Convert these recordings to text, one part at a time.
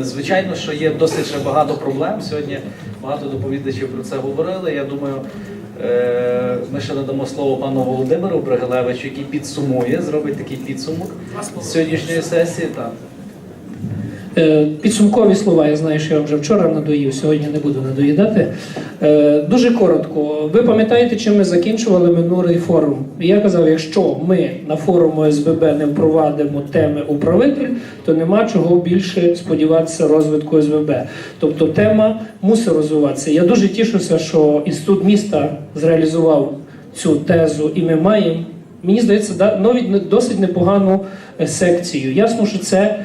Звичайно, що є досить ще багато проблем. Сьогодні багато доповідачів про це говорили. Я думаю, е, ми ще надамо слово пану Володимиру Бригелевичу, який підсумує, зробить такий підсумок сьогоднішньої сесії. Е, Підсумкові слова, я знаю, що я вже вчора надоїв, сьогодні не буду надоїдати. Е, Дуже коротко. Ви пам'ятаєте, чим ми закінчували минулий форум? Я казав, якщо ми на форуму СББ не впровадимо теми управитель, то нема чого більше сподіватися розвитку СББ. Тобто тема мусить розвиватися. Я дуже тішуся, що інститут міста зреалізував цю тезу, і ми маємо. Мені здається, да- навіть досить непогану е, секцію. Ясно, що це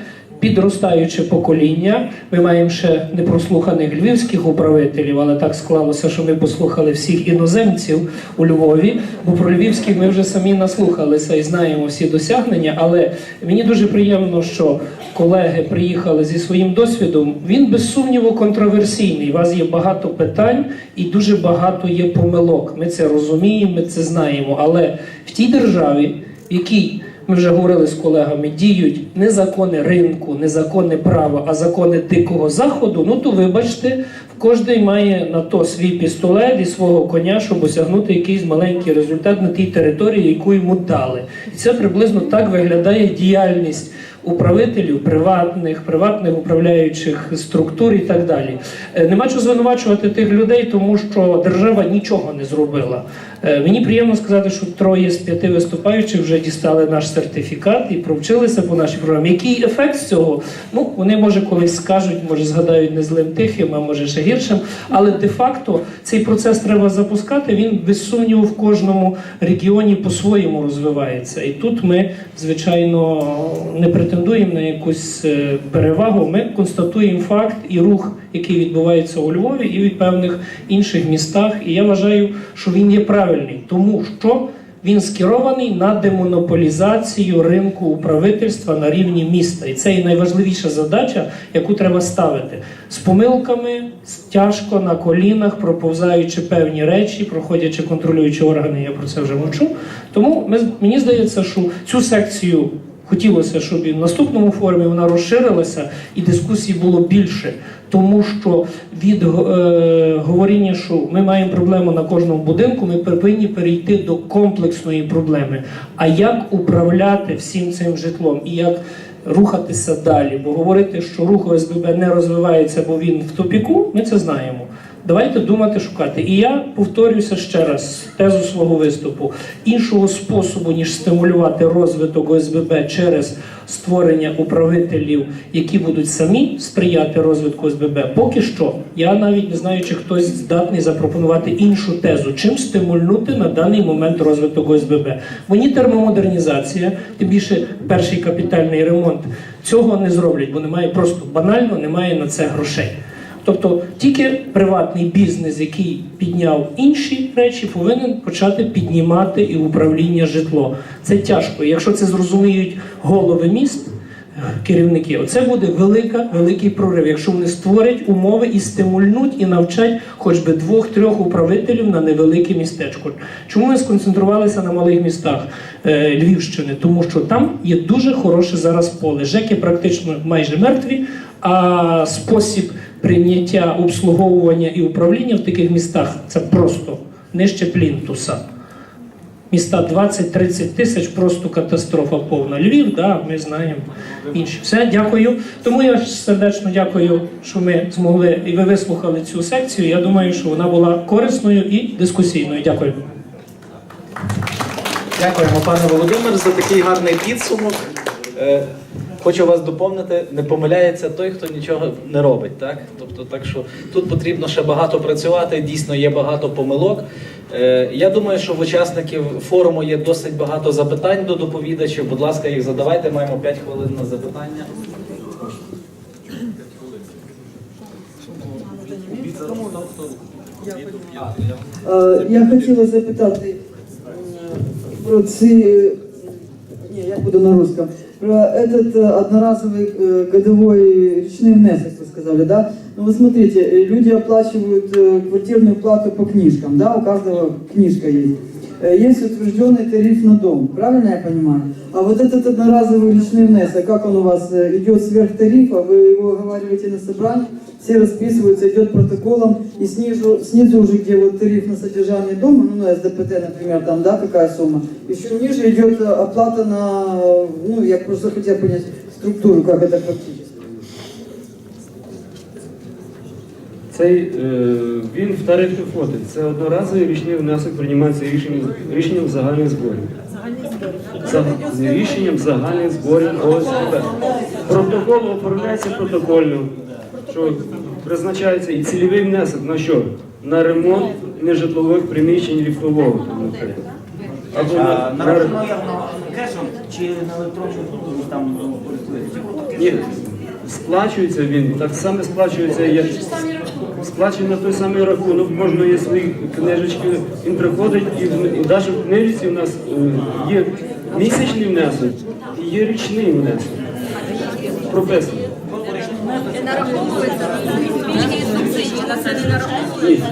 підростаюче покоління. Ми маємо ще непрослуханих львівських управителів, але так склалося, що ми послухали всіх іноземців у Львові, бо про львівських ми вже самі наслухалися і знаємо всі досягнення. Але мені дуже приємно, що колеги приїхали зі своїм досвідом. Він без сумніву контроверсійний. У вас є багато питань і дуже багато є помилок. Ми це розуміємо, ми це знаємо. Але в тій державі, в якій ми вже говорили з колегами, діють не закони ринку, не закони права, а закони дикого заходу. Ну то вибачте, в кожний має на то свій пістолет і свого коня, щоб осягнути якийсь маленький результат на тій території, яку йому дали. І це приблизно так виглядає діяльність управителів, приватних, приватних управляючих структур і так далі. Е, Нема чого звинувачувати тих людей, тому що держава нічого не зробила. Е, Мені приємно сказати, що троє з п'яти виступаючих вже дістали наш сертифікат і провчилися по нашій програмі. Який ефект з цього? Ну вони може колись скажуть, може згадають не злим тихим, а може ще гіршим. Але де-факто цей процес треба запускати. Він без сумніву в кожному регіоні по-своєму розвивається. І тут ми, звичайно, не претендуємо на якусь е, перевагу. Ми констатуємо факт і рух, який відбувається у Львові і в певних інших містах. І я вважаю, що він є правильний, тому що він скерований на демонополізацію ринку управительства на рівні міста. І це і найважливіша задача, яку треба ставити з помилками, тяжко на колінах, проповзаючи певні речі, проходячи контролюючі органи. Я про це вже мовчу. Тому ми, мені здається, що цю секцію. Хотілося, щоб і в наступному форумі вона розширилася і дискусій було більше, тому що від е, говоріння, що ми маємо проблему на кожному будинку, ми повинні перейти до комплексної проблеми. А як управляти всім цим житлом і як рухатися далі? Бо говорити, що рух ОСББ не розвивається, бо він в тупіку, ми це знаємо. Давайте думати, шукати. І я повторюся ще раз тезу свого виступу. Іншого способу, ніж стимулювати розвиток ОСББ через створення управителів, які будуть самі сприяти розвитку ОСББ, поки що я навіть не знаю, чи хтось здатний запропонувати іншу тезу, чим стимульнути на даний момент розвиток ОСББ. Бо ні термомодернізація, тим більше перший капітальний ремонт цього не зроблять, бо немає просто банально немає на це грошей. Тобто тільки приватний бізнес, який підняв інші речі, повинен почати піднімати і управління житло. Це тяжко. Якщо це зрозуміють голови міст, керівники, оце буде велика, великий прорив. Якщо вони створять умови і стимульнуть, і навчать хоч би двох-трьох управителів на невелике містечко. Чому ми сконцентрувалися на малих містах е, Львівщини? Тому що там є дуже хороше зараз поле. Жеки практично майже мертві, а спосіб прийняття обслуговування і управління в таких містах це просто нижче плінтуса. Міста 20-30 тисяч просто катастрофа повна. Львів, да, ми знаємо інші. Все, дякую. Тому я сердечно дякую, що ми змогли і ви вислухали цю секцію. Я думаю, що вона була корисною і дискусійною. Дякую. Дякуємо, пане Володимир, за такий гарний підсумок. Хочу вас доповнити, не помиляється той, хто нічого не робить. Так? Тобто, так що тут потрібно ще багато працювати, дійсно є багато помилок. Е, Я думаю, що в учасників форуму є досить багато запитань до доповідачів. Будь ласка, їх задавайте. Маємо 5 хвилин на запитання. Е, Я хотіла запитати е, про ці, ні, я буду на русском, про этот э, одноразовый э, годовой речный внесок, вы сказали, да? Ну вот смотрите, э, люди оплачивают э, квартирную плату по книжкам, да, у каждого книжка есть. э, есть утвержденный тариф на дом, правильно я понимаю? А вот этот одноразовый личный внесок, как он у вас э, идет сверх тарифа, вы его оговариваете на собрании, все расписываются, идет протоколом, и снизу, снизу уже, где вот тариф на содержание дома, ну, на СДПТ, например, там, да, какая сумма, еще ниже идет э, оплата на, э, ну, я просто хотел понять структуру, как это практически. Цей е, він в тарифі входить. Це одноразовий річний внесок приймається рішенням, рішенням загальних зборів. За, рішенням загальних зборів ОСББ. Протокол оформляється протокольно, що призначається і цільовий внесок на що? На ремонт нежитлових приміщень ліфтового. Або А, на, на, Нараховано кешем чи на електронному там ну, користується? Ні, сплачується він, так само сплачується, як сплачує на той самий рахунок, можна є свої книжечки, він приходить і, навіть в книжці у нас е, є місячний внесок і є річний внесок. Прописано. нараховується на це не нараховується.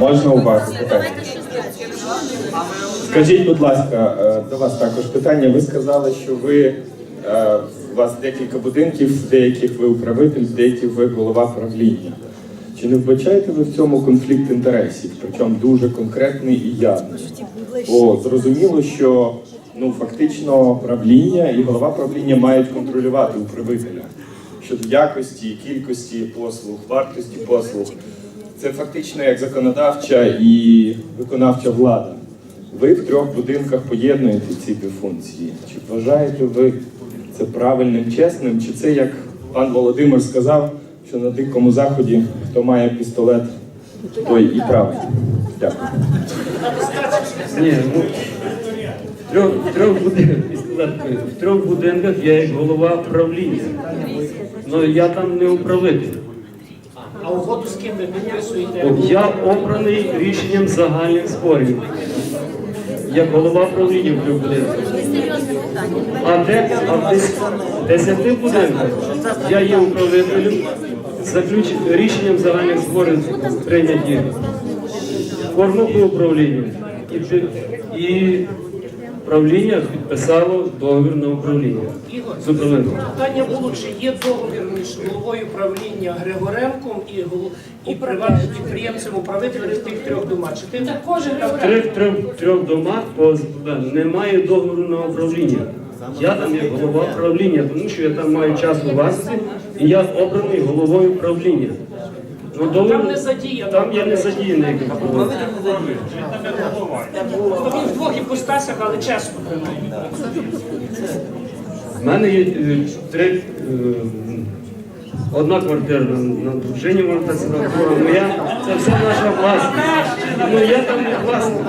Можна у вас питання? Скажіть, будь ласка, е, до вас також питання. Ви сказали, що ви е, у вас декілька будинків, з деяких ви управитель, з деяких ви голова правління. Чи не вбачаєте ви в цьому конфлікт інтересів, причому дуже конкретний і явний? Бо зрозуміло, що ну фактично правління і голова правління мають контролювати управителя щодо якості, кількості послуг, вартості послуг. Це фактично як законодавча і виконавча влада. Ви в трьох будинках поєднуєте ці дві функції. Чи вважаєте ви це правильним, чесним? Чи це, як пан Володимир сказав, що на дикому заході хто має пістолет, той і правий? Дякую. Ні, ну, в трьох, в трьох будинках, в трьох будинках я як голова правління. Ну я там не управитель. А угоду з ким ви підписуєте? Я обраний рішенням загальних зборів. Як голова правління в трьох будинках. А де в дес- десяти будинках я є управителем, заключ... рішенням загальних зборів прийняті форму управління. І, і правління підписало договір на управління. З управлінням. Питання було, чи є договір між головою правління Григоренком і, гол- і приватним підприємцем управителем в тих трьох домах. Чи ти також В трьох, трьох, трьох домах по немає договору на управління. Я там як голова правління, тому що я там маю час власності, і я обраний головою правління. Ну, договір- Там не задіяно. Там я не задіяний. як голова. То він в двох іпостасях, але чесно. У мене є е, три. е, Одна квартира на, на дружині, сказати, моя. Це все наша власність. Ну я там не власник.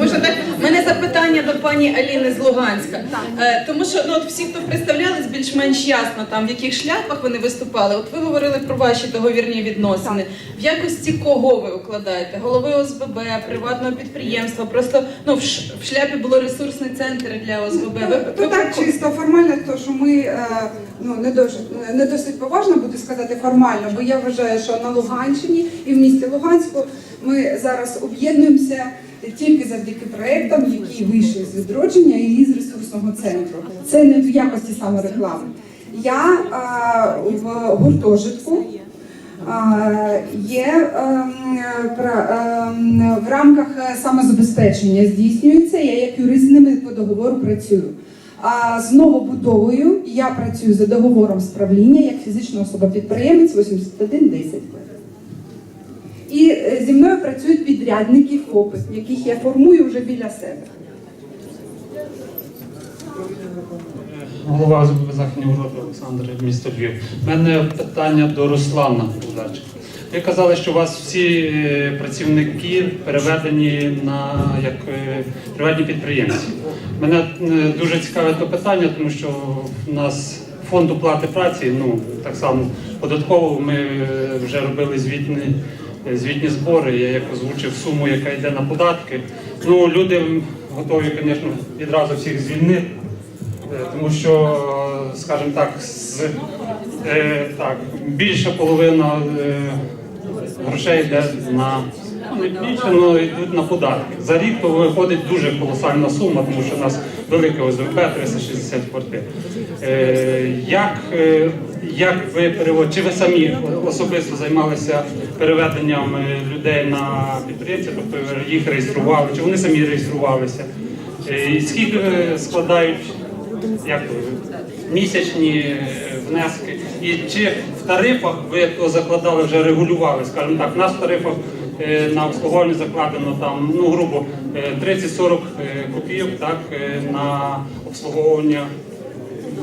Може так, у мене запитання до пані Аліни з Луганська. Е, тому що ну от всі, хто представлялись, більш-менш ясно там в яких шляпах вони виступали. От ви говорили про ваші договірні відносини. В якості кого ви укладаєте? Голови ОСББ, приватного підприємства. Просто ну в, ш- в шляпі було ресурсний центр для ОСББ. Ви, То ви так чисто формально, то що ми е, ну не дуже не досить поважно буде сказати формально, бо я вважаю, що на Луганщині і в місті Луганську ми зараз об'єднуємося тільки завдяки проектам, які вийшли з відродження і з ресурсного центру. Це не в якості саме реклами. Я е, в гуртожитку. А, Є ем, ем, в рамках самозабезпечення здійснюється. Я як юрист з ними по договору працюю. А з новобудовою я працюю за договором з правління як фізична особа-підприємець 8110. І е, зі мною працюють підрядники ФОПи, яких я формую вже біля себе. Голова ОСББ Західні Ужгород Олександр, місто Львів. У мене питання до Руслана Богданчика. Ви казали, що у вас всі е, працівники переведені на як е, приватні підприємці. Мене дуже цікаве то питання, тому що в нас фонд оплати праці, ну так само податково ми вже робили звітні, е, звітні збори. Я як озвучив суму, яка йде на податки. Ну люди готові, звісно, відразу всіх звільнити. Е, Тому що скажімо так, з, е, так, більша половина е, грошей йде на ну, не більше, але йдуть на податки. За рік то виходить дуже колосальна сума, тому що у нас велике ОЗВП 360 квартир. Е, як, е, як ви перевод, чи ви самі особисто займалися переведенням е, людей на підприємців, тобто їх реєстрували, чи вони самі реєструвалися? Е, І скільки е, складають як місячні внески? І чи в тарифах ви закладали, вже регулювали, скажімо так, в нас в тарифах на обслуговування закладено там, ну грубо, е, 30-40 е, копійок так, на обслуговування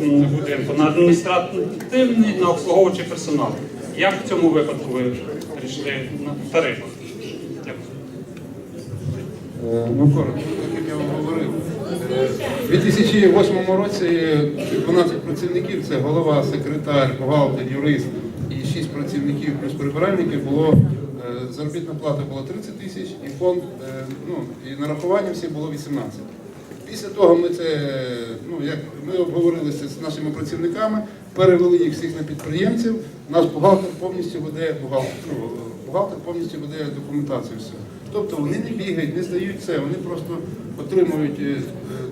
будинку, на адміністративний, на обслуговуючий персонал. Як в цьому випадку ви прийшли на тарифах? Ну, коротко, як я вам говорив. Е, У 2008 році 12 працівників, це голова, секретар, бухгалтер, юрист і 6 працівників плюс прибиральники було, е, заробітна плата була 30 тисяч і фонд, е, ну, і нарахування всі було 18. Після того ми це, як ми обговорилися з нашими працівниками, перевели їх всіх на підприємців. Наш бухгалтер повністю веде бухгалтер, ну, бухгалтер повністю веде документацію всю. Тобто вони не бігають, не здають це, вони просто отримують е, е,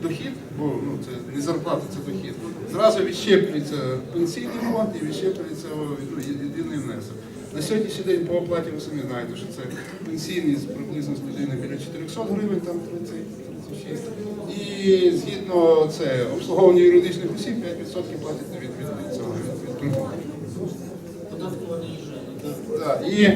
дохід, бо ну, це не зарплата, це дохід. Зразу відщеплюється пенсійний фонд і відщеплюється ну, єдиний внесок. На сьогоднішній день по оплаті ви самі знаєте, що це пенсійний приблизно з людини біля 400 гривень, там 30, 36. І згідно це обслуговування юридичних осіб 5% платять від, від, цього приходу. Так, і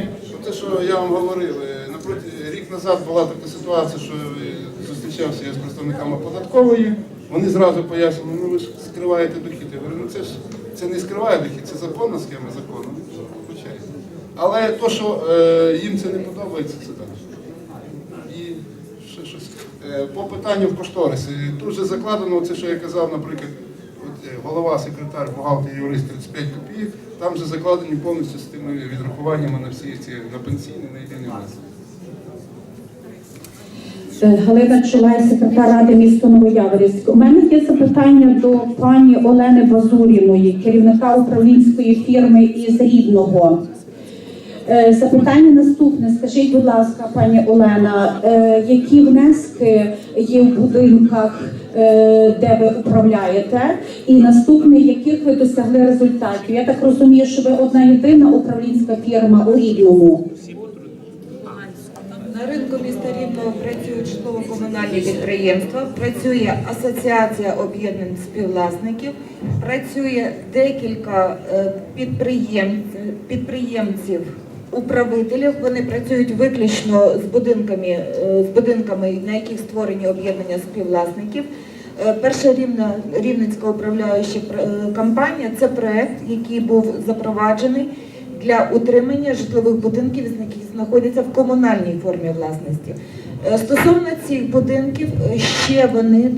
те, що я вам говорив, е, напроти рік назад була така ситуація, що е, зустрічався я з представниками податкової. Вони зразу пояснили, ну ви ж скриваєте дохід. Я говорю, ну це ж це не скриває дохід, це законна схема закону. Ну. Але то, що е, їм це не подобається, це так. Е, По питанню в кошторисі. Тут же закладено це, що я казав, наприклад, от, е, голова, секретар, бухгалтер, юрист 35 копійок. Там вже закладені повністю з тими відрахуваннями на всі ці на пенсійні, на внесок. Е, Галина Чулай, секретар ради міста Новояворівськ. У мене є запитання до пані Олени Базуріної, керівника управлінської фірми із Рівного. Е, Запитання наступне. Скажіть, будь ласка, пані Олена, е, які внески є в будинках, е, де ви управляєте? І наступне, яких ви досягли результатів? Я так розумію, що ви одна єдина управлінська фірма у Рівному. На ринку міста Рівного працюють житлово-комунальні підприємства, працює асоціація об'єднань співвласників, працює декілька підприємців, підприємців управителів. Вони працюють виключно з будинками, е, з будинками, на яких створені об'єднання співвласників. Е, Перша рівна рівненська управляюча е, компанія це проект, який був запроваджений для утримання житлових будинків, які знаходяться в комунальній формі власності. Стосовно цих будинків, ще вони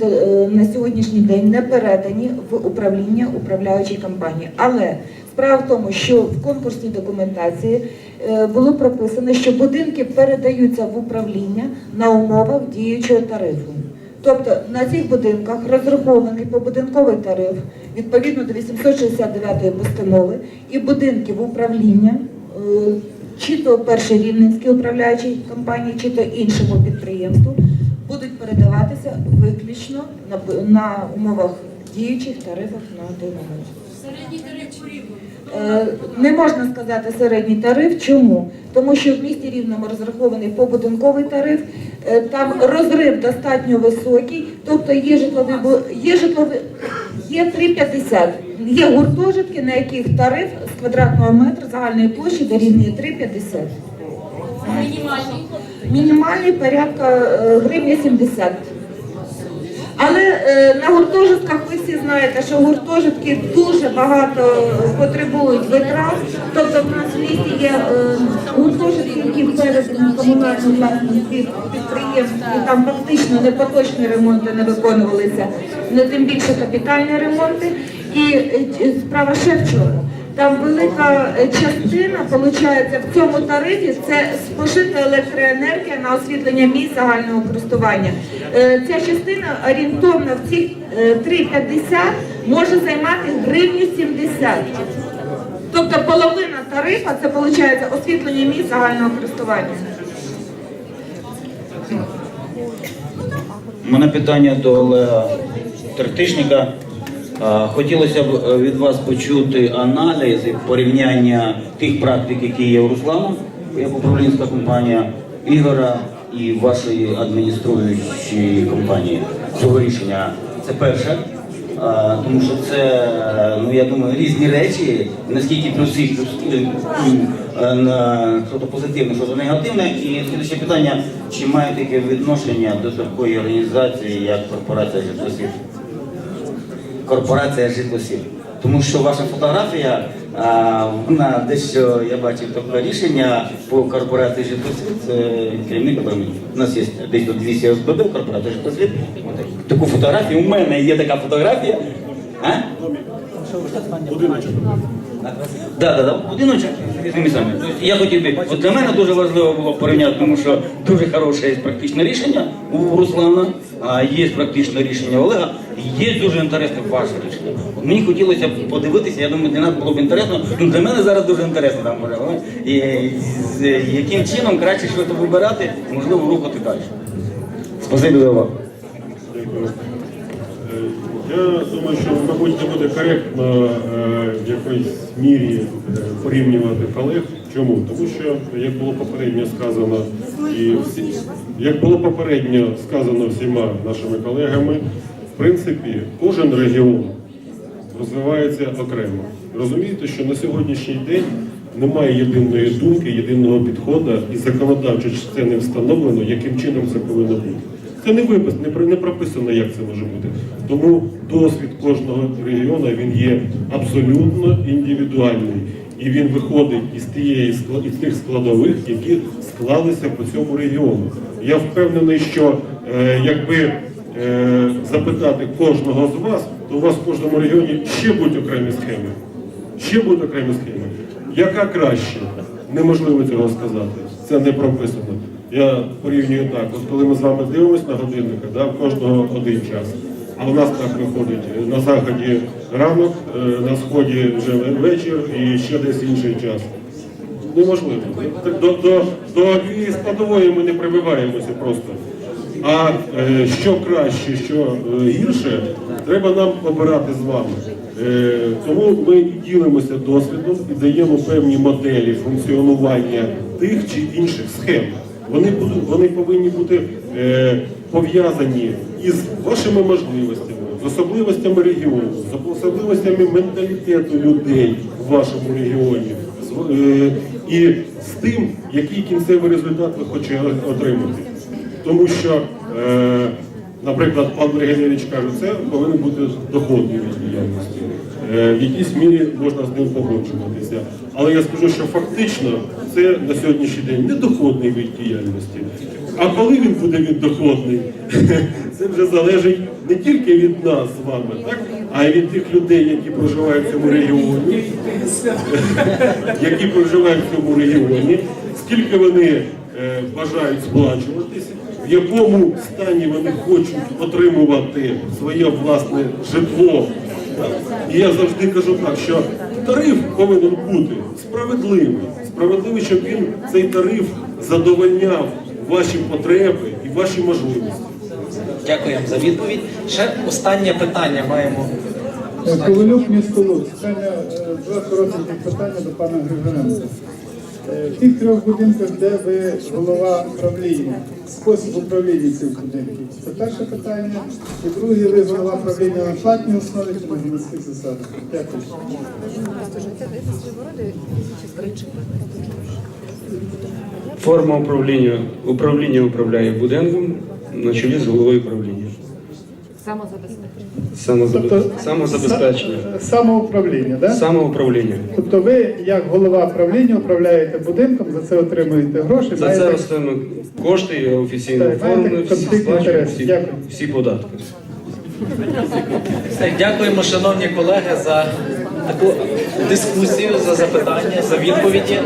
на сьогоднішній день не передані в управління управляючої компанії. Але справа в тому, що в конкурсній документації е, було прописано, що будинки передаються в управління на умовах діючого тарифу. Тобто на цих будинках розрахований побудинковий тариф відповідно до 869 постанови і будинки в управління, е, чи то першій рівненській управляючій компанії, чи то іншому підприємству, будуть передаватися виключно на, на умовах діючих тарифів на той момент. Середній тариф. Е, Не можна сказати середній тариф. Чому? Тому що в місті Рівному розрахований побудинковий тариф, е, там розрив достатньо високий, тобто є житлові є житлові, є 3,50. Є гуртожитки, на яких тариф з квадратного метра загальної площі дорівнює 3,50. Мінімальний. Мінімальний порядка е, гривня 70. Але е, на гуртожитках ви всі знаєте, що гуртожитки дуже багато потребують витрат. Тобто в нас в місті є е, гуртожитки, які передані комунальну власність підприємств, і там фактично не поточні ремонти не виконувалися, не тим більше капітальні ремонти. І е, справа ще в чому. Там велика е, частина, виходить, в цьому тарифі це спожита електроенергія на освітлення місць загального користування. Е, Ця частина орієнтовно в цих е, 3,50 може займати гривню 70. Тобто половина тарифа це виходить освітлення місць загального користування. У мене питання до Олега Тертишника. А, Хотілося б е, від вас почути аналіз і порівняння тих практик, які є у Руслана, як управлінська компанія, Ігора і вашої адмініструючої компанії цього рішення. Це перше. А, Тому що це, ну я думаю, різні речі, наскільки плюси, плюс, е, на що-то позитивне, що-то негативне. І слідче питання, чи має таке відношення до такої організації, як корпорація житлосів? Корпорація житлосів. Тому що ваша фотографія, а, вона дещо, я бачив таке рішення по корпорації житлосів, це керівник управління. У нас є десь до 200 ОСББ, корпорація житлосів. Таку фотографію, у мене є така фотографія. А? Да, да, да, будиночок самі. Тобто я хотів би, от для мене дуже важливо було порівняти, тому що дуже хороше є практичне рішення у Руслана, а є практичне рішення Олега, є дуже інтересне ваше рішення. От мені хотілося б подивитися, я думаю, для нас було б інтересно, ну для мене зараз дуже інтересно там може, і, з яким чином краще щось вибирати, можливо, рухати далі. Спасибі за увагу. Я думаю, що, мабуть, не буде коректно е, в якоїсь мірі е, порівнювати колег. Чому? Тому що, як було попередньо сказано, і всі, як було попередньо сказано всіма нашими колегами, в принципі, кожен регіон розвивається окремо. Розумієте, що на сьогоднішній день немає єдиної думки, єдиного підходу, і законодавчо це не встановлено, яким чином це повинно бути. Це не випис, не, прописано, як це може бути. Тому досвід кожного регіону він є абсолютно індивідуальний. І він виходить із тієї із тих складових, які склалися по цьому регіону. Я впевнений, що е, якби е, запитати кожного з вас, то у вас в кожному регіоні ще будуть окремі схеми. Ще будуть окремі схеми. Яка краще? Неможливо цього сказати. Це не прописано. Я порівнюю так. От коли ми з вами дивимося на годинника, да, в кожного один час. А у нас так виходить на заході ранок, е, на сході вже вечір і ще десь інший час. Неможливо. До, до, до складової ми не прибиваємося просто. А е, що краще, що е, гірше, треба нам обирати з вами. Тому ми ділимося досвідом і даємо певні моделі функціонування тих чи інших схем. Вони вони повинні бути е, пов'язані із вашими можливостями, з особливостями регіону, з особливостями менталітету людей в вашому регіоні. з- е, і з тим, який кінцевий результат ви хочете отримати. Тому що, е, наприклад, пан Бригадєвич каже, це повинен бути доходний від діяльності. Е, в якійсь мірі можна з ним погоджуватися. Але я скажу, що фактично це на сьогоднішній день не доходний від діяльності. А коли він буде віддоходний, це вже залежить не тільки від нас з вами, так? а й від тих людей, які проживають в цьому регіоні, які проживають в цьому регіоні, скільки вони е, бажають сплачуватись, в якому стані вони хочуть отримувати своє власне житло. І я завжди кажу так, що тариф повинен бути справедливий, справедливий, щоб він цей тариф задовольняв ваші потреби і ваші можливості. Дякуємо за відповідь. Ще останнє питання маємо. Ковалюк, місто Луцьк. Питання, е, два короткі питання до пана Григоренка. В тих трьох будинках, де ви голова правління, спосіб управління цих будинків. Це перше питання. І друге, ви голова правління на платній основі чи на громадських засадах. Дякую. Форма управління. Управління управляє будинком на чолі з головою управління. Самозабезпечення. Самозабезпечення. Са- Самоуправління, так? Самоуправління. Тобто ви, як голова правління, управляєте будинком, за це отримуєте гроші, За це маєте ростемо кошти, офіційно Так, маєте всі конфлікт сплачуємо, інтересів. всі, Дякую. всі податки. Все, дякуємо, шановні колеги, за таку дискусію, за запитання, за відповіді.